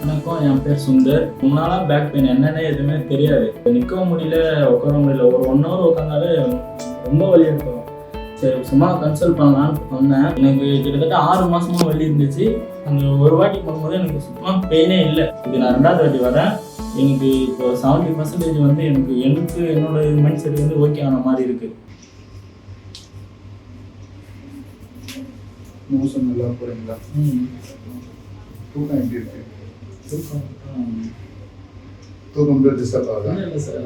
வணக்கம் என் பேர் சுந்தர். நாளாக பேக் பெயின் என்னன்னே எதுவுமே தெரியாது. நிற்க முடியல உட்கார முடியல. ஒரு ஒன் ஹவர் உட்காந்தாலே ரொம்ப வலி இருக்கும் சரி சும்மா கன்சல்ட் பண்ணலான்னு வந்தேன். எனக்கு கிட்டத்தட்ட ஆறு மாசமா வலி இருந்துச்சு. அந்த ஒரு வாட்டி பண்ணும்போது எனக்கு சுத்தமாக பெயினே இல்லை. இது நான் ரெண்டாவது வாட்டி வரேன் எனக்கு இப்போ செவன்ட்டி பர்சன்டேஜ் வந்து எனக்கு எனக்கு என்னோட மைண்ட் செட் வந்து ஓகே ஆன மாதிரி இருக்கு. மோசம் நல்லா போறீங்களா? தூக்கம் எப்படி இருக்கு? தூக்கம் தூக்கம் டிஸ்டர்ப் ஆகுதா இல்லை சார்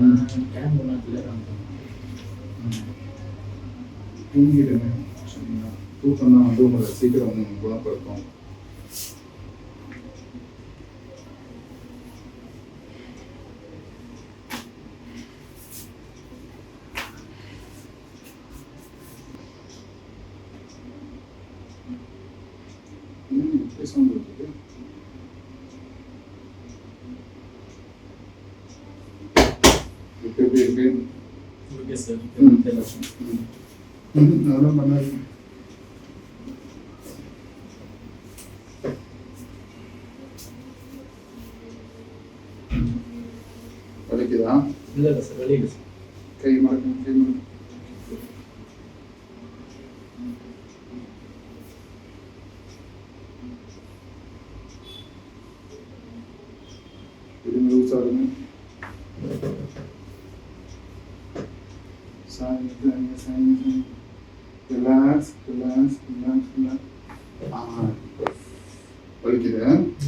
கேன் பண்ணாட்டில் தூங்கிடுங்க. தூக்கம் தான் வந்து உங்களை சீக்கிரம் குணப்படுத்தும். இப்ப எப்படி இருக்கு ஓகே சார் ம். ம். ம், அதெல்லாம் பண்ணாதீங்க வலிக்குதா இல்லை இல்லை சார் வெளியே சார் கை மடக்கும் கை மடக்கும் திரும்பி லூஸ் ஆகுங்க relax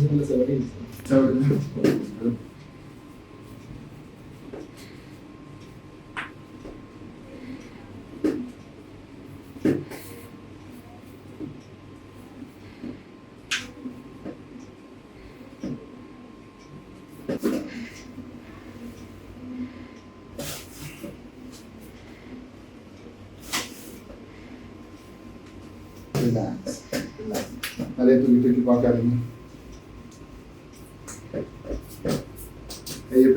na. Nalay tugitugit pa kami. Ayo.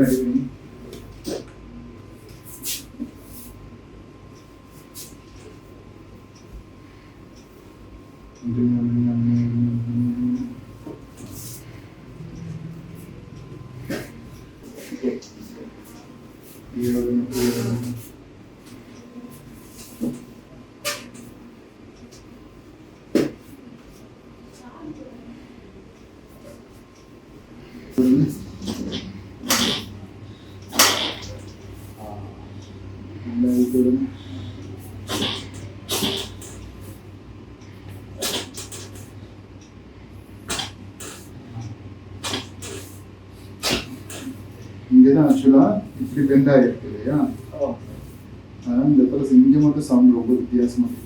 Thank you. தான் ஆக்சுவலாக இப்படி பெண்ட் ஆகிருக்கு இல்லையா அதனால் இந்த இடத்துல இங்கே மட்டும் சவுண்ட் ரொம்ப வித்தியாசமாக இருக்குது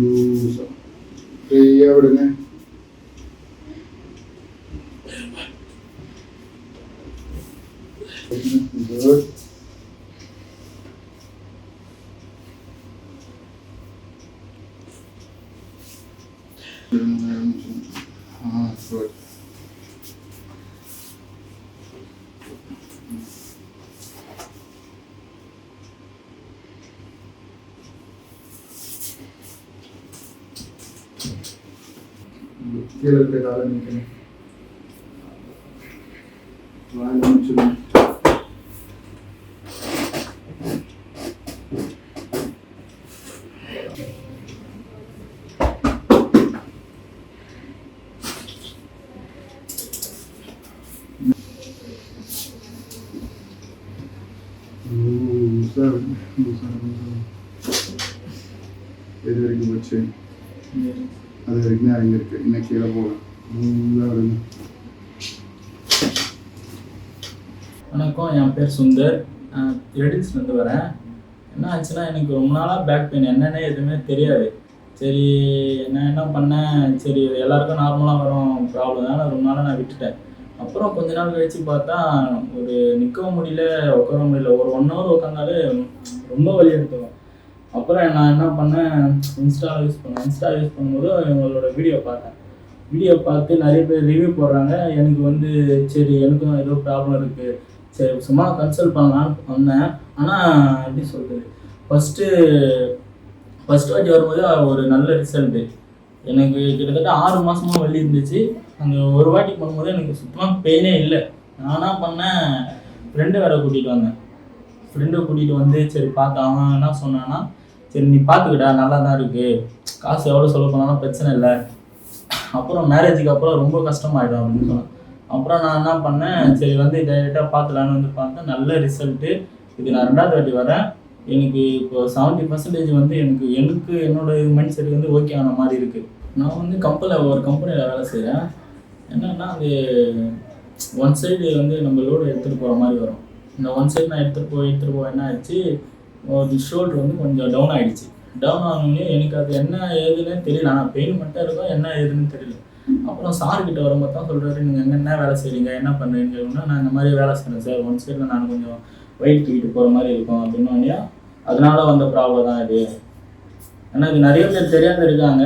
യൂസം അവിടുന്ന് ഗുഡ് ആ ഗുഡ് కీలక పెట్టాలని మనుషులు ఎదురికి వచ్చే அது வரைக்கும் தான் இங்கே இன்னும் கீழே போகலாம் வணக்கம். என் பேர் சுந்தர். ரெடில்ஸ்லேருந்து வரேன். என்ன ஆச்சுன்னா எனக்கு ரொம்ப நாளாக பேக் பெயின் என்னென்ன எதுவுமே தெரியாது. சரி நான் என்ன பண்ணேன்? சரி எல்லாருக்கும் நார்மலாக வரும். ப்ராப்ளம் தான் ரொம்ப நாளாக நான் விட்டுட்டேன். அப்புறம் கொஞ்ச நாள் கழிச்சு பார்த்தா ஒரு நிற்கவும் முடியல உட்கார முடியல. ஒரு ஒன் ஹவர் உட்காந்தாலே ரொம்ப வலி எடுத்துக்கும் அப்புறம் நான் என்ன பண்ணேன் இன்ஸ்டா யூஸ் பண்ணேன். இன்ஸ்டா யூஸ் பண்ணும்போது இவங்களோட வீடியோ பார்த்தேன். வீடியோ பார்த்து நிறைய பேர் ரிவ்யூ போடுறாங்க. எனக்கு வந்து சரி எனக்கும் ஏதோ ப்ராப்ளம் இருக்குது சரி சும்மா கன்சல்ட் பண்ணலான்னு வந்தேன். ஆனால் எப்படி சொல்கிறது ஃபஸ்ட்டு ஃபஸ்ட் வாட்டி வரும்போது ஒரு நல்ல ரிசல்ட்டு எனக்கு கிட்டத்தட்ட ஆறு மாதமாக வலி இருந்துச்சு. அந்த ஒரு வாட்டி பண்ணும்போது எனக்கு சுத்தமாக பெயினே இல்லை. நானாக பண்ணேன் ஃப்ரெண்டு வேற கூட்டிகிட்டு வந்தேன். ஃப்ரெண்டை கூட்டிகிட்டு வந்து சரி பார்த்தா அவன் என்ன சொன்னான்னா சரி நீ பார்த்துக்கிட்டா நல்லா தான் இருக்குது காசு எவ்வளோ செலவு பண்ணாலும் பிரச்சனை இல்லை. அப்புறம் மேரேஜுக்கு அப்புறம் ரொம்ப கஷ்டமாயிடும் அப்படின்னு சொன்னேன். அப்புறம் நான் என்ன பண்ணேன் சரி வந்து டைரெக்டாக பார்த்துலான்னு வந்து பார்த்தேன். நல்ல ரிசல்ட்டு இது நான் ரெண்டாவது வாட்டி வரேன். எனக்கு இப்போ செவன்ட்டி பர்சன்டேஜ் வந்து எனக்கு எனக்கு என்னோட மைண்ட் செட் வந்து ஓகே ஆன மாதிரி இருக்குது நான் வந்து கம்பெனியில் ஒரு கம்பெனியில் வேலை செய்கிறேன் என்னன்னா அது ஒன் சைடு வந்து நம்ம லோடு எடுத்துகிட்டு போகிற மாதிரி வரும். இந்த ஒன் சைடு நான் எடுத்துகிட்டு போய் எடுத்துகிட்டு போய் என்ன ஆச்சு. Oh, ஒரு ஷோல்டர் வந்து கொஞ்சம் டவுன் ஆகிடுச்சு டவுன் ஆனோடனே எனக்கு அது என்ன ஏதுன்னு தெரியல. ஆனால் பெயின் மட்டும் இருக்கும் என்ன ஏதுன்னு தெரியல. அப்புறம் சார் கிட்ட வரும்போது தான் சொல்கிறாரு நீங்கள் எங்கே என்ன வேலை செய்கிறீங்க என்ன பண்ணுறீங்க அப்படின்னா நான் இந்த மாதிரி வேலை செய்கிறேன் சார் ஒன் சைடில் நான் கொஞ்சம் வெயிட் தூக்கிட்டு போகிற மாதிரி இருக்கும் அப்படின்னு அதனால வந்த ப்ராப்ளம் தான் இது. ஏன்னா இது நிறைய பேர் தெரியாத இருக்காங்க.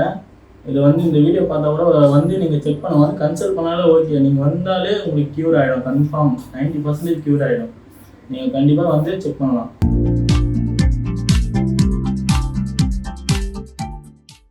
இது வந்து இந்த வீடியோ பார்த்தா கூட வந்து நீங்கள் செக் பண்ண வந்து கன்சல்ட் பண்ணாலே ஓகே நீங்கள் வந்தாலே உங்களுக்கு க்யூர் ஆகிடும் கன்ஃபார்ம் நைன்டி பர்சன்டேஜ் க்யூர் ஆகிடும் நீங்கள் கண்டிப்பாக வந்து செக் பண்ணலாம்.